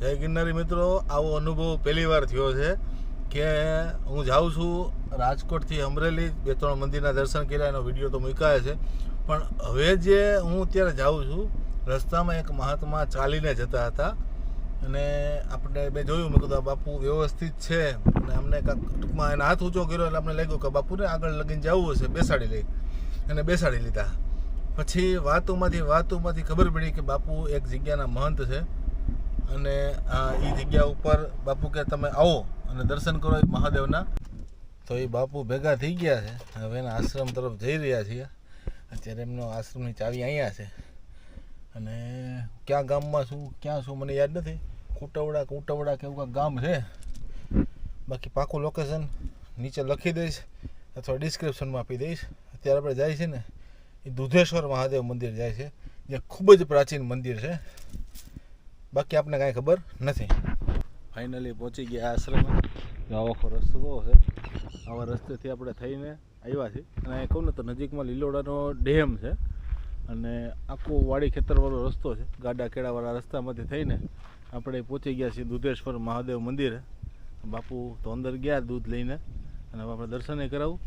જય ગિરનારી મિત્રો, આવો અનુભવ પહેલી વાર થયો છે કે હું જાઉં છું રાજકોટથી અમરેલી, બે ત્રણ મંદિરના દર્શન કર્યા, એનો વીડિયો તો મૂકાય છે. પણ હવે જે હું અત્યારે જાઉં છું, રસ્તામાં એક મહાત્મા ચાલીને જતા હતા અને આપણે મેં જોયું, મેં કીધું બાપુ વ્યવસ્થિત છે. અને અમને ટૂંકમાં એને હાથ ઊંચો કર્યો એટલે અમને લાગ્યું કે બાપુને આગળ લગીને જવું હશે, બેસાડી લઈ. અને બેસાડી લીધા. પછી વાતોમાંથી વાતોમાંથી ખબર પડી કે બાપુ એક જગ્યાના મહંત છે. અને આ એ જગ્યા ઉપર બાપુ કે તમે આવો અને દર્શન કરો એ મહાદેવના. તો એ બાપુ ભેગા થઈ ગયા છે. હવે એના આશ્રમ તરફ જઈ રહ્યા છીએ. અત્યારે એમનો આશ્રમની ચાવી અહીંયા છે. અને ક્યાં ગામમાં શું, ક્યાં શું મને યાદ નથી. કુટવડા કુટવડા કે એવું કાંઈક ગામ છે. બાકી પાકું લોકેશન નીચે લખી દઈશ અથવા ડિસ્ક્રિપ્શનમાં આપી દઈશ. અત્યારે આપણે જાય છે ને, એ દુધેશ્વર મહાદેવ મંદિર જાય છે. જે ખૂબ જ પ્રાચીન મંદિર છે. બાકી આપને કાંઈ ખબર નથી. ફાઇનલી પહોંચી ગયા આશ્રમે આખો રસ્તો કહો છે. આવા રસ્તેથી આપણે થઈને આવ્યા છીએ. અને અહીં કહું ને તો નજીકમાં લીલોડાનો ડેમ છે. અને આખો વાડી ખેતરવાળો રસ્તો છે. ગાડા કેળાવાળા રસ્તામાંથી થઈને આપણે પહોંચી ગયા છીએ દુધેશ્વર મહાદેવ મંદિરે. બાપુ તો અંદર ગયા દૂધ લઈને. અને આપણે દર્શને કરાવું.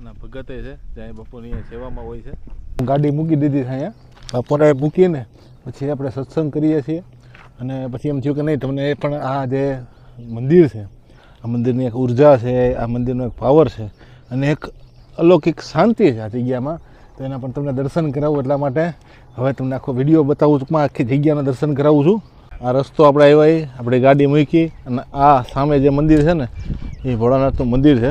અને ભગતે છે, જ્યાં બાપુની સેવામાં હોય છે. ગાડી મૂકી દીધી છે અહીંયા. બપોરે મૂકીને પછી આપણે સત્સંગ કરીએ છીએ. અને પછી એમ થયું કે નહીં, તમને એ પણ આ જે મંદિર છે, આ મંદિરની એક ઊર્જા છે, આ મંદિરનો એક પાવર છે અને એક અલૌકિક શાંતિ છે આ જગ્યામાં, તો એના પણ તમને દર્શન કરાવું એટલા માટે. હવે તમને આખો વીડિયો બતાવું ટૂંકમાં આખી જગ્યાના દર્શન કરાવું છું. આ રસ્તો આપણે આવ્યા એ, આપણી ગાડી મૂકી અને આ સામે જે મંદિર છે ને, એ ભોળાનાથનું મંદિર છે.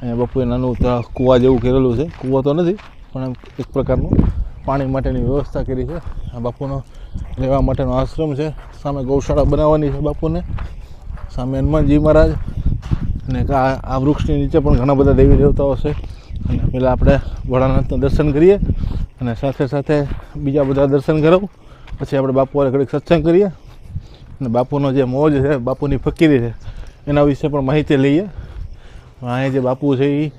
અહીંયા બપોરે નાનું કૂવા જેવું કરેલું છે. કૂવો તો નથી, પણ એક પ્રકારનું પાણી માટેની વ્યવસ્થા કરી છે. આ બાપુનો રહેવા માટેનો આશ્રમ છે. સામે ગૌશાળા બનાવવાની છે બાપુને. સામે હનુમાનજી મહારાજ અને આ વૃક્ષની નીચે પણ ઘણા બધા દેવી દેવતાઓ છે. અને પહેલાં આપણે ભોળાનાથના દર્શન કરીએ અને સાથે સાથે બીજા બધા દર્શન કરાવું. પછી આપણે બાપુ વાળે ઘડીક સત્સંગ કરીએ. અને બાપુનો જે મોજ છે, બાપુની ફકીરી છે, એના વિશે પણ માહિતી લઈએ. અહીંયા જે બાપુ છે એ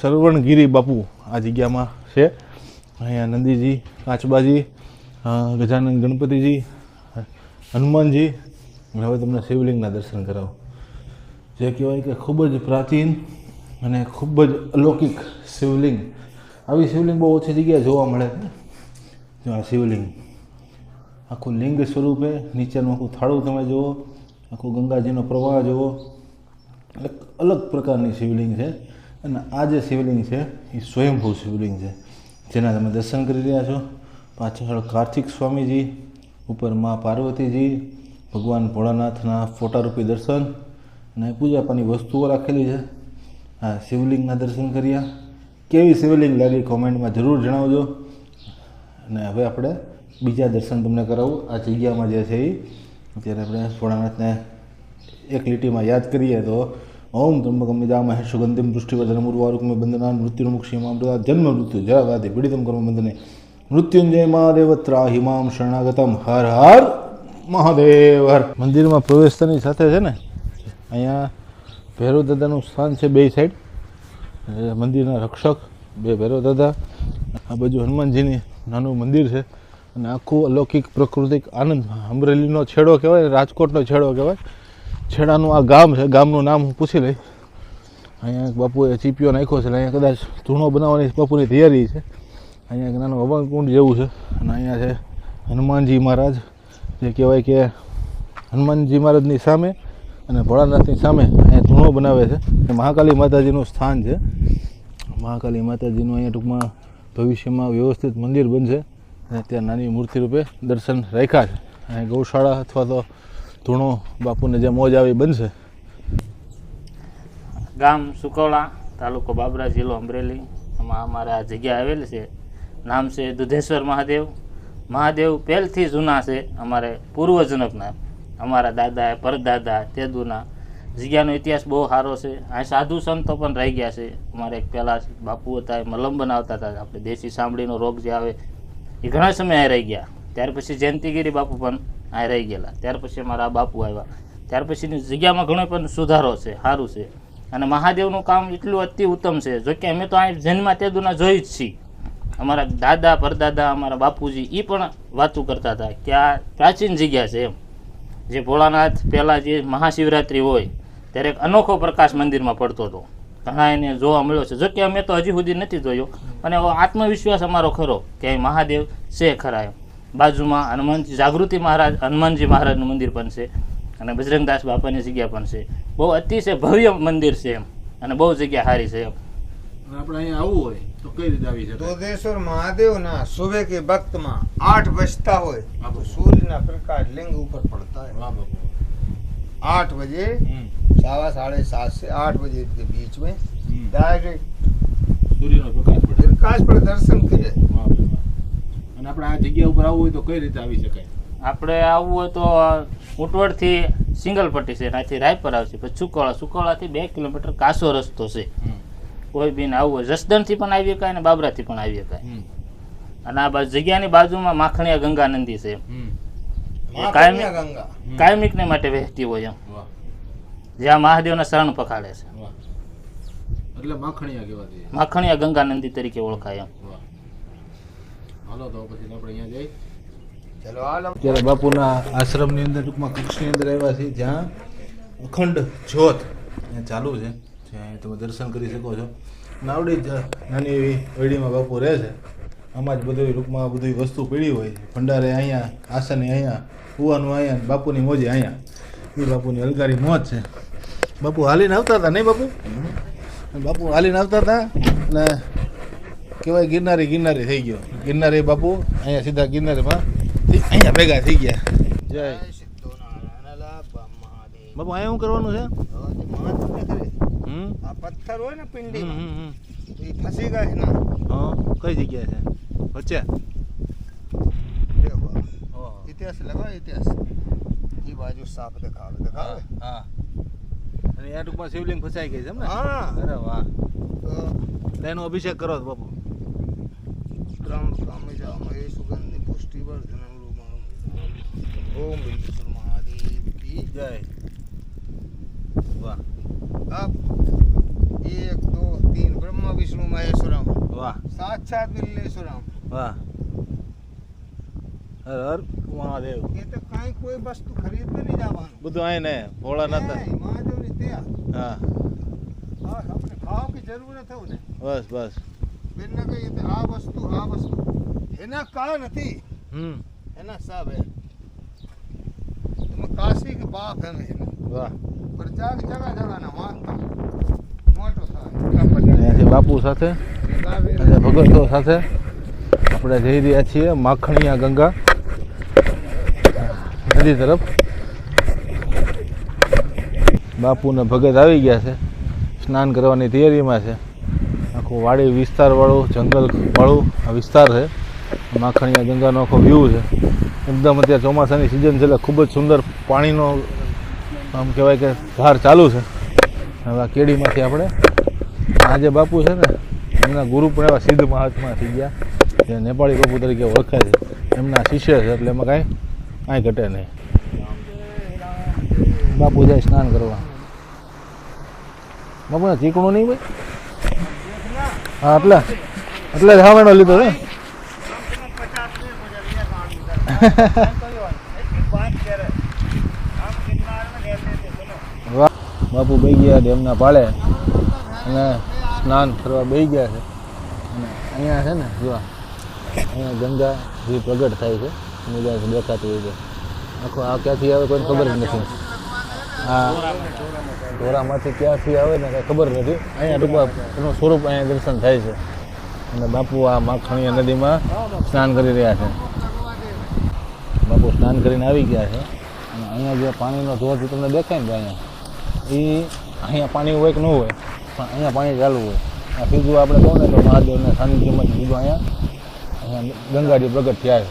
સરવણગીરી બાપુ આ જગ્યામાં છે. અહીંયા નંદીજી કાચબાજી ગજાનંદ ગણપતિજી, હનુમાનજી. અને હવે તમને શિવલિંગના દર્શન કરાવું. જે કહેવાય કે ખૂબ જ પ્રાચીન અને ખૂબ જ અલૌકિક શિવલિંગ. આવી શિવલિંગ બહુ ઓછી જગ્યાએ જોવા મળે છે. આ શિવલિંગ આખું લિંગ સ્વરૂપે, નીચેનું આખું થાળું તમે જુઓ, આખું ગંગાજીનો પ્રવાહ જુઓ, એક અલગ પ્રકારની શિવલિંગ છે. અને આ જે શિવલિંગ છે, એ સ્વયંભૂ શિવલિંગ છે. જેના તમે દર્શન કરી રહ્યા છો, પાછળ કાર્તિક સ્વામીજી, ઉપર મા પાર્વતીજી, ભગવાન ભોળાનાથના ફોટારૂપી દર્શન અને પૂજાપાની વસ્તુઓ રાખેલી છે. આ શિવલિંગના દર્શન કર્યા. કેવી શિવલિંગ લાગી કોમેન્ટમાં જરૂર જણાવજો. અને હવે આપણે બીજા દર્શન તમને કરાવું. આ જગ્યામાં જે છે એ અત્યારે આપણે ભોળાનાથને એક લીટીમાં યાદ કરીએ તો ઓમ ત્રંબકમ નિદામહે સુગંધિમ દૃષ્ટિવર્ધનમ ઉર્વારુકમે બંધનાન મૃત્યુર્મુક્ષીમામ પ્રદા જન્મ મૃત્યુ જરાવાદિ પીડિતમ કર્મ બંધને મૃત્યુંજય મહાદેવ ત્રાહિમામ શરણાગતમ હર હર મહાદેવ હર મંદિરમાં પ્રવેશતાની સાથે છે ને અહીંયા ભૈરવ દાદાનું સ્થાન છે બે સાઈડ મંદિરના રક્ષક બે ભૈરવ દાદા આ બાજુ હનુમાનજીની નાનું મંદિર છે અને આખું અલૌકિક, પ્રકૃતિક આનંદ, અમરેલીનો છેડો કહેવાય, રાજકોટનો છેડો કહેવાય. છેડાનું આ ગામ છે, ગામનું નામ હું પૂછી લઈ અહીંયા બાપુએ ચીપિયો નાખ્યો છે અહીંયા કદાચ ધૂણો બનાવવાની બાપુની તૈયારી છે. અહીંયા એક નાનું હવન કુંડ જેવું છે, અને અહીંયા છે હનુમાનજી મહારાજ, જે કહેવાય કે હનુમાનજી મહારાજની સામે અને ભોળાનાથની સામે અહીંયા ધૂણો બનાવે છે. મહાકાલી માતાજીનું સ્થાન છે. મહાકાલી માતાજીનું અહીંયા ટૂંકમાં ભવિષ્યમાં વ્યવસ્થિત મંદિર બનશે. અને ત્યાં નાની મૂર્તિ રૂપે દર્શન રાખ્યા છે. અહીંયા ગૌશાળા અથવા તો ધૂણો બાપુને જે મોજ આવી બનશે. ગામ સુકવડા તાલુકો બાબરા, જિલ્લો અમરેલી. એમાં અમારે આ જગ્યા આવેલી છે. નામ છે દુધેશ્વર મહાદેવ. મહાદેવ પહેલથી જૂના છે, અમારે પૂર્વજનકના. અમારા દાદા પરદાદા, તેદુના. જગ્યાનો ઇતિહાસ બહુ સારો છે. આ સાધુ સંતો પણ રહી ગયા છે. અમારે એક પહેલાં બાપુ હતા, એ મલમ બનાવતા હતા. આપણે દેશી સાંભળીનો રોગ જે આવે, એ ઘણા સમય રહી ગયા. ત્યાર પછી જયંતિગીરી બાપુ પણ આ રહી ગયેલા. ત્યાર પછી અમારા બાપુ આવ્યા. ત્યાર પછીની જગ્યામાં ઘણો પણ સુધારો છે, સારું છે. અને મહાદેવનું કામ એટલું અતિ ઉત્તમ છે. જોકે અમે તો અહીં જન્મા તેદુના જોઈ જ છીએ. અમારા દાદા, પરદાદા, અમારા બાપુજી એ પણ વાતું કરતા હતા કે આ પ્રાચીન જગ્યા છે એમ. જે ભોળાનાથ પહેલાં જે મહાશિવરાત્રિ હોય, ત્યારે એક અનોખો પ્રકાશ મંદિરમાં પડતો હતો. ઘણા એને જોવા મળ્યો છે. જો કે અમે તો હજી સુધી નથી જોયો. અને આત્મવિશ્વાસ અમારો ખરો કે મહાદેવ છે ખરા એમ. બાજુમાં હનુમાનજી જાગૃતિ મહારાજ હનુમાનજી મહારાજનું મંદિર પણ છે અને બજરંગદાસ બાપાની જગ્યા પણ છે. બહુ અતિશય ભવ્ય મંદિર છે એમ અને બહુ જગ્યા સારી છે એમ. આપણે અહીંયા આવવું હોય તો કઈ રીતે આવી શકાય? દોધેશ્વર મહાદેવના સુબે કે ભક્તમાં આઠ વજતા હોય તો સૂર્યના પ્રકાશ લિંગ ઉપર પડતા હોય. આઠ બજે સાવા સાડે સાત से આઠ बजे के बीच में डायरेक्ट सूर्य प्रकाश प्रकाश આપણે આ જગ્યા ઉપર આવવું હોય તો કઈ રીતે આવી શકાય? આપણે આવવું હોય તો ઉટવડથી સિંગલ પટ્ટી છે ત્યાંથી રાયપર આવશે. પછી સુકોળા થી બે કિલોમીટર કાસો રસ્તો છે. કોઈ બીને આવવું હોય. જસદણથી પણ આવી શકાય અને બાબરાથી પણ આવી શકાય. અને આ જગ્યાની બાજુમાં માખણીયા ગંગા નંદી છે કાયમિક કાયમિકને માટે વહેતી હોય એમ. જ્યાં મહાદેવના શરણ પખાડે છે. એટલે માખણીયા કહેવાતી માખણીયા ગંગા નંદી તરીકે ઓળખાય એમ. હાલો તો પછી આપણે અહીંયા જઈ. ચલો હાલો. બાપુના આશ્રમની અંદર ટૂંકમાં કક્ષની અંદર આવ્યા છે જ્યાં અખંડ જ્યોત ચાલુ છે. જ્યાં તમે દર્શન કરી શકો છો. નાવડી જ નાની એવી ઓયડીમાં બાપુ રહે છે. આમાં જ બધું ટૂંકમાં બધી વસ્તુ પીડી હોય. છે ભંડારે અહીંયા આસને અહીંયા કુવાનું અહીંયા બાપુની મોજે અહીંયા. એ બાપુની અલગારી મોજ છે. બાપુ હાલીને આવતા હતા નહીં બાપુ? બાપુ હાલીને આવતા હતા? અને કહેવાય ગિરનારે ગિરનારે થઈ ગયો. ગિરનારે બાપુ અહીંયા સીધા ગિરનારીમાં અહીંયા ભેગા થઈ ગયા. જય. બાપુ અહીંયા શું કરવાનું છે? હમ? આ પથ્થર હોય ને પિંડી એ ફસી ગયા છે ને હા કઈ જગ્યા છે? વચ્ચે? ઇતિહાસ લગાવ ઇતિહાસ. એ બાજુ સાપ દેખાવે દેખાવે? હા અને આ ટૂંકમાં શિવલિંગ ફસાઈ ગઈ છે એમ ને? હા. અરે વાહ. તો એનો અભિષેક કરો બાપુ. રુદ્રામ કામેજા મહે સુગંધની પુષ્ટિવર્ધનમ રૂમાણું ઓમ બિંદેશ્વર મહાદેવ કી જય. વાહ. આપ એક દો તીન બ્રહ્મ વિષ્ણુ મહેશ્વરમ. વાહ. સાક્ષાત બિલ્લેશ્વરમ વાહ. હર હર મહાદેવ. એ તો કાંઈ કોઈ વસ્તુ ખરીદવા નહીં જવાનું. બધું અહીં ને ભોળાનાથ મહાદેવની ત્યાં. હા. બસ આપણે ખાવાની જરૂર થવું ને. બસ બસ. બેનને કહીએ કે આ વસ્તુ આ વસ્તુ. એના કા નથી. હમ. એના સાબે હે કાશી કે બાપ હે એને. વાહ. પર જાગ જગા ના વાંચતા મોટો થાય. બાપુ સાથે ભગતો સાથે આપણે જઈ રહ્યા છીએ માખણીયા ગંગા નદી તરફ. બાપુને ભગત આવી ગયા છે. સ્નાન કરવાની તૈયારીમાં છે. આખું વાડી વિસ્તારવાળું જંગલવાળું આ વિસ્તાર છે. માખણીયા ગંગાનો આખો વ્યૂ છે. એકદમ અત્યારે ચોમાસાની સિઝન છે એટલે ખૂબ જ સુંદર પાણીનો, આમ કહેવાય કે ધાર ચાલુ છે. હવે આ કેડીમાંથી આપણે આજે બાપુ છે ને, એમના ગુરુ પણ એવા સિદ્ધ મહાત્મા થઈ ગયા. જે નેપાળી બાપુ તરીકે ઓળખાય છે. એમના શિષ્ય છે એટલે એમાં કાંઈ કાંઈ ઘટે નહીં. બાપુ જાય સ્નાન કરવા. બાપુને ચીકણું નહીં ભાઈ હા, એટલે. એટલે જ હાવેણો લીધો વાહ. બાપુ બે ગયા ડેમના પાળે. અને સ્નાન કરવા બે ગયા છે. અને અહીંયા છે ને જો અહીંયા ગંગા જે પ્રગટ થાય છે. એની દેખાતી હોય છે. આખો આ ક્યાંથી આવે કોઈને ખબર જ નથી. હા. ઢોરામાંથી ક્યાંથી આવે ને કાંઈ ખબર નથી. અહીંયા ટૂંકમાં એનું સ્વરૂપ અહીંયા દર્શન થાય છે. અને બાપુ આ માખણીયા નદીમાં સ્નાન કરી રહ્યા છે. બાપુ સ્નાન કરીને આવી ગયા છે. અને અહીંયા જે પાણીનો ધોધ તમને દેખાય ને અહીંયા એ અહીંયા પાણી હોય કે ન હોય પણ અહીંયા પાણી ચાલુ હોય. આ સીધું આપણે કહો ને તો મહાદેવના સાનિધ્યમાં સીધું અહીંયા. અહીંયા ગંગાજી પ્રગટ થયા છે.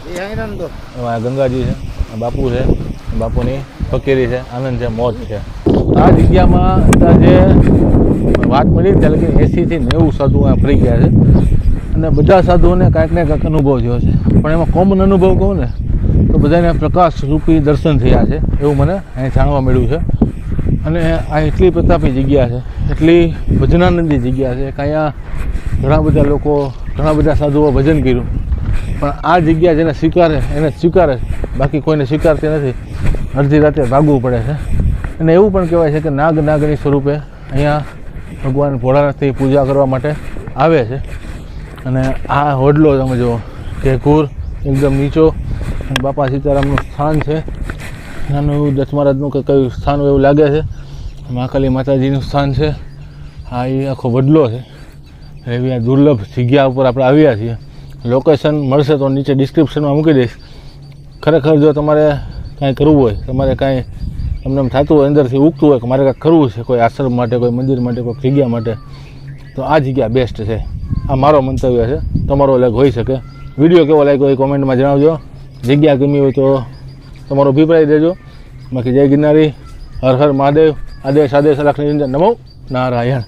એમાં ગંગાજી છે બાપુ છે. બાપુની ફકીરી છે, આનંદ છે, મોજ છે. આ જગ્યામાં અંદાજે વાત મળી ત્યારે કે એંસીથી નેવું સાધુ અહીંયા ફરી ગયા છે. અને બધા સાધુઓને કાંઈક ને કાંઈક અનુભવ થયો છે. પણ એમાં કોમન અનુભવ કહું ને, તો બધાને પ્રકાશ રૂપી દર્શન થયા છે, એવું મને અહીં જાણવા મળ્યું છે. અને આ એટલી પ્રતાપી જગ્યા છે, એટલી ભજનાનંદી જગ્યા છે, કે અહીંયા ઘણા બધા લોકો, ઘણા બધા સાધુઓ ભજન કર્યું. પણ આ જગ્યા જેને સ્વીકારે, એને સ્વીકારે બાકી કોઈને સ્વીકારતી નથી. અડધી રાતે ભાગવું પડે છે. અને એવું પણ કહેવાય છે કે નાગ નાગની સ્વરૂપે અહીંયા ભગવાન ભોળાનાથની પૂજા કરવા માટે આવે છે. અને આ હોડલો તમે જુઓ, કે ઘૂર એકદમ નીચો. બાપા સીતારામનું સ્થાન છે. નાનું એવું મહારાજનું કે કયું સ્થાન એવું લાગે છે. મહાકાલી માતાજીનું સ્થાન છે. આ એ આખો વડલો છે. એવી આ દુર્લભ જગ્યા ઉપર આપણે આવ્યા છીએ. લોકેશન મળશે તો નીચે ડિસ્ક્રિપ્શનમાં મૂકી દઈશ. ખરેખર જો તમારે કાંઈ કરવું હોય, તમારે કાંઈ તમને એમ થતું હોય, અંદરથી ઉગતું હોય કે મારે કાંઈક કરવું છે, કોઈ આશ્રમ માટે, કોઈ મંદિર માટે, કોઈ જગ્યા માટે, તો આ જગ્યા બેસ્ટ છે. આ મારો મંતવ્ય છે. તમારો અલગ હોઈ શકે. વીડિયો કેવો લાગ્યો એ કોમેન્ટમાં જણાવજો. જગ્યા ગમી હોય તો તમારો અભિપ્રાય દેજો. બાકી જય ગિરનારી. હર હર મહાદેવ. આદેશ આદેશ અંદર. નમો નારાયણ.